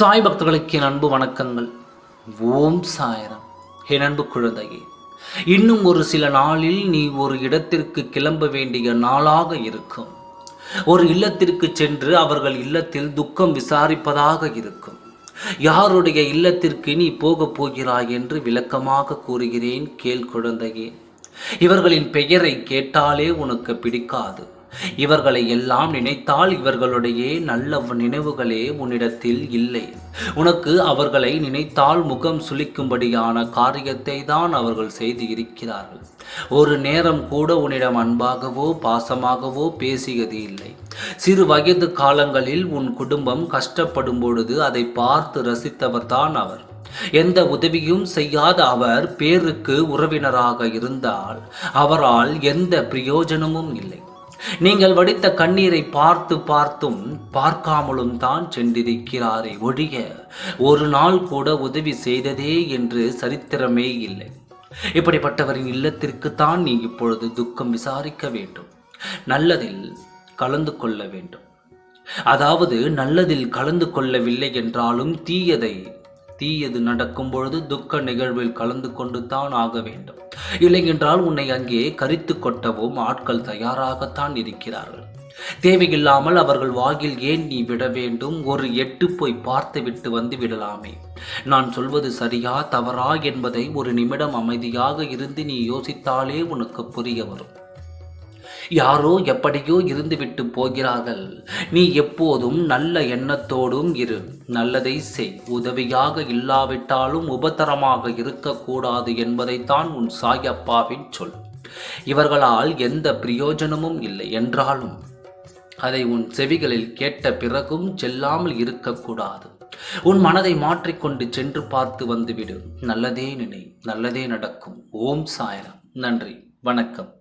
சாய் பக்தர்களுக்கு என் அன்பு வணக்கங்கள். ஓம் சாயரம். என் அன்பு குழந்தையே இன்னும் ஒரு சில நாளில் நீ ஒரு இடத்திற்கு கிளம்ப வேண்டிய நாளாக இருக்கும். ஒரு இல்லத்திற்கு சென்று அவர்கள் இல்லத்தில் துக்கம் விசாரிப்பதாக இருக்கும். யாருடைய இல்லத்திற்கு நீ போகப் போகிறாய் என்று விளக்கமாக கூறுகிறேன் கேள் குழந்தையே. இவர்களின் பெயரை கேட்டாலே உனக்கு பிடிக்காது. இவர்களை எல்லாம் நினைத்தால் இவர்களுடைய நல்ல நினைவுகளே உன்னிடத்தில் இல்லை. உனக்கு அவர்களை நினைத்தால் முகம் சுளிக்கும்படியான காரியத்தை தான் அவர்கள் செய்து இருக்கிறார்கள் ஒரு நேரம் கூட உன்னிடம் அன்பாகவோ பாசமாகவோ பேசியது இல்லை. சிறு வயது காலங்களில் உன் குடும்பம் கஷ்டப்படும் பொழுது அதை பார்த்து ரசித்தவர்தான் அவர். எந்த உதவியும் செய்யாத அவர் பேருக்கு உறவினராக இருந்தால் அவரால் எந்த பிரயோஜனமும் இல்லை. நீங்கள் வடித்த கண்ணீரை பார்த்து பார்த்தும் பார்க்காமலும் தான் சென்றிருக்கிறாரே ஒழிய ஒரு நாள் கூட உதவி செய்ததே என்று சரித்திரமே இல்லை. இப்படிப்பட்டவரின் இல்லத்திற்குத்தான் நீ இப்பொழுது துக்கம் விசாரிக்க வேண்டும். நல்லதில் கலந்து கொள்ள வேண்டும். அதாவது நல்லதில் கலந்து கொள்ளவில்லை என்றாலும் தீயதை தீயது நடக்கும் பொழுது துக்க நிகழ்வில் கலந்து கொண்டு தான் ஆக வேண்டும். இல்லையென்றால் உன்னை அங்கே கரித்து கொட்டவும் ஆட்கள் தயாராகத்தான் இருக்கிறார்கள். தேவையில்லாமல் அவர்கள் வாயில் ஏன் நீ விட வேண்டும்? ஒரு எட்டு போய் பார்த்து விட்டு வந்து விடலாமே. நான் சொல்வது சரியா தவறா என்பதை ஒரு நிமிடம் அமைதியாக இருந்து நீ யோசித்தாலே உனக்கு புரிய வரும். யாரோ எப்படியோ இருந்துவிட்டு போகிறார்கள். நீ எப்போதும் நல்ல எண்ணத்தோடும் இரு. நல்லதை செய். உதவியாக இல்லாவிட்டாலும் உபத்தரமாக இருக்கக்கூடாது என்பதைத்தான் உன் சாயப்பாவின் சொல். இவர்களால் எந்த பிரயோஜனமும் இல்லை என்றாலும் அதை உன் செவிகளில் கேட்ட பிறகும் செல்லாமல் இருக்கக்கூடாது. உன் மனதை மாற்றிக்கொண்டு சென்று பார்த்து வந்துவிடு. நல்லதே நினை. நல்லதே நடக்கும். ஓம் சாயரம். நன்றி. வணக்கம்.